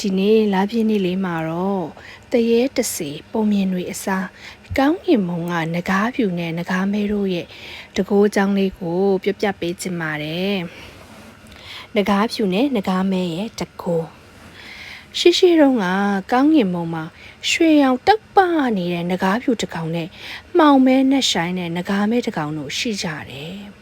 ဒီနေ့လာပြည့်နေ့လေးမှာတော့တရေတစီပုံမြင်တွေအစားကောင်းကင်မုံကငကားဖြူနဲ့ငကားမဲတို့ရဲ့တကိုးချောင်းလေးကို ပြပြပေးချင်ပါတယ်ငကားဖြူနဲ့ငကားမဲရဲ့တကိုးရှိရှိတုန်းကကောင်းကင်မုံမှာရွှေရောင်တက်ပနေတဲ့ငကားဖြူတစ်ကောင်နဲ့မှောင်မဲနဲ့ဆိုင်တဲ့ငကားမဲတစ်ကောင်တို့ရှိကြတယ်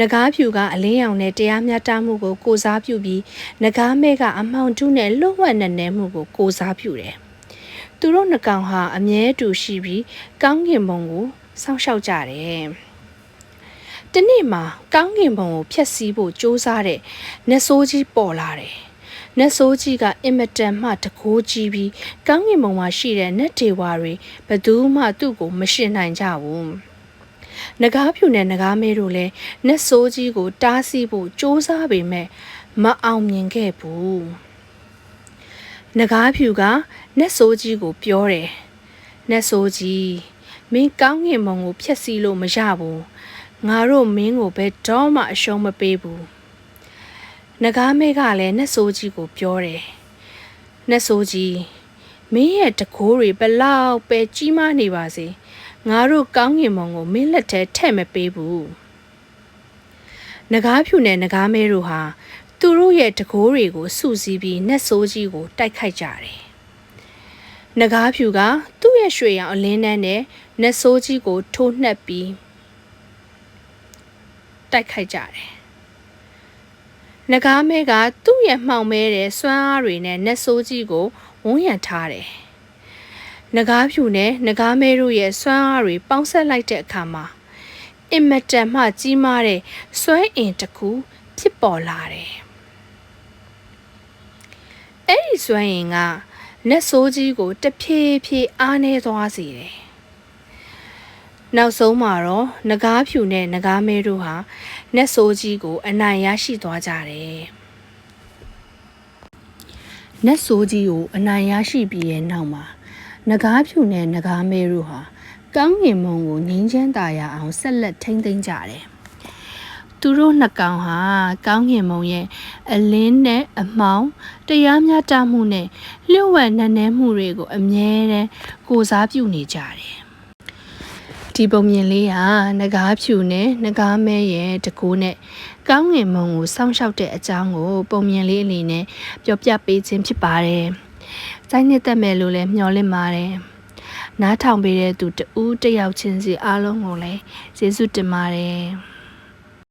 နဂါးဖြူကအလင်းရောင်နဲ့တရားမျှတမှုကိုကိုစားပြုပြီးနဂါးမဲကအမောင်တုနဲ့လွတ်ဝက်နဲ့နဲမှုကိုကိုစားပြုတယ်။သူတို့နှကောင်ဟာအမြဲတူရှိပြီးကောင်းကင်ဘုံကိုစောင့်ရှောက်ကြတယ်။တနေ့မှာကောင်းကင်ဘုံကိုဖျက်ဆီးဖို့ကြိုးစားတဲ့နတ်ဆိုးကြီးပေါ်လာတယ်။နတ်ဆိုးကြီးကအင်မတန်မှတကိုးကြီးပြီးကောင်းကင်ဘုံမှာရှိတဲ့နတ်ဒေဝါတွေဘယ်သူမှသူ့ကိုမရှင်နိုင်ကြဘူး။ နဂါးဖြူနဲ့နဂါးမဲတို့လည်းနက်ဆိုးကြီးကို တားဆီးဖို့စ조사ပေမဲ့မအောင်မြင်ခဲ့ဘူးနဂါးဖြူကနက်ဆိုးကြီးကိုပြောတယ်နက်ဆိုးကြီးမင်းကောင်းငင်မုံကိုဖျက်ဆီးလို့မရဘူးငါတို့မင်းကိုဘယ်တော့မှအရှုံးမပေးဘူးနဂါးမဲကလည်းနက်ဆိုးကြီးကိုပြောတယ်နက်ဆိုးကြီးမင်းရဲ့တကိုးတွေဘလောက်ပဲကြီးမားနေပါစေ ငါတို့ကောင်းငင်မုံကိုမင်းလက်ထဲထည့်မပေးဘူးနဂါးဖြူနဲ့နဂါးမဲတို့ဟာသူတို့ရဲ့တကိုးတွေကိုစုစည်းပြီးနက်ဆိုးကြီးကိုတိုက်ခိုက်ကြတယ်နဂါးဖြူကသူ့ရဲ့ရွှေရောင်အလင်းနှန်းနဲ့နက်ဆိုးကြီးကိုထိုးနှက်ပြီးတိုက်ခိုက်ကြတယ်နဂါးမဲကသူ့ရဲ့မှောင်မဲတဲ့စွမ်းအားတွေနဲ့နက်ဆိုးကြီးကိုဝန်းရံထားတယ် နဂါးဖြူနဲ့နဂါးမဲတို့ရဲ့စွမ်းအားတွေပေါင်းဆက်လိုက်တဲ့အခါမှာအင်မတန်မှကြီးမားတဲ့စွမ်းအင်တစ်ခုဖြစ်ပေါ်လာတယ်။အဲ့ဒီစွမ်းအင်ကနက်ဆိုးကြီးကိုတဖြည်းဖြည်းအားနေသွားစေတယ်။နောက်ဆုံးမှာတော့နဂါးဖြူနဲ့နဂါးမဲတို့ဟာနက်ဆိုးကြီးကို အနိုင်ရရှိသွားကြတယ်။နက်ဆိုးကြီးကိုအနိုင်ရရှိပြီးရဲ့နောက်မှာ နဂါးဖြူနဲ့နဂါးမဲတို့ဟာကောင်းငင်မုံကိုငင်းချမ်းသာရအောင်ဆက်လက်ထိမ့်သိမ်းကြတယ်။သူတို့နှစ်ကောင်ဟာကောင်းငင်မုံရဲ့အလင်းနဲ့အမောင်တရားမျှတမှုနဲ့လျှို့ဝှက်နှနဲမှုတွေကိုအမြဲတမ်းကိုစားပြုနေကြတယ်။ဒီပုံမြင်လေးဟာနဂါးဖြူနဲ့နဂါးမဲရဲ့တကူနဲ့ကောင်းငင်မုံကိုစောင့်ရှောက်တဲ့အကြောင်းကိုပုံမြင်လေးအနေနဲ့ပြောပြပေးခြင်းဖြစ်ပါတယ်။ စိုင်းနှစ်သက်မယ်လို့လည်းမျှော်လင့်ပါတယ်။နားထောင်ပေးတဲ့သူတဦးတယောက်ချင်းစီအားလုံးကိုလည်းကျေးဇူးတင်ပါတယ်။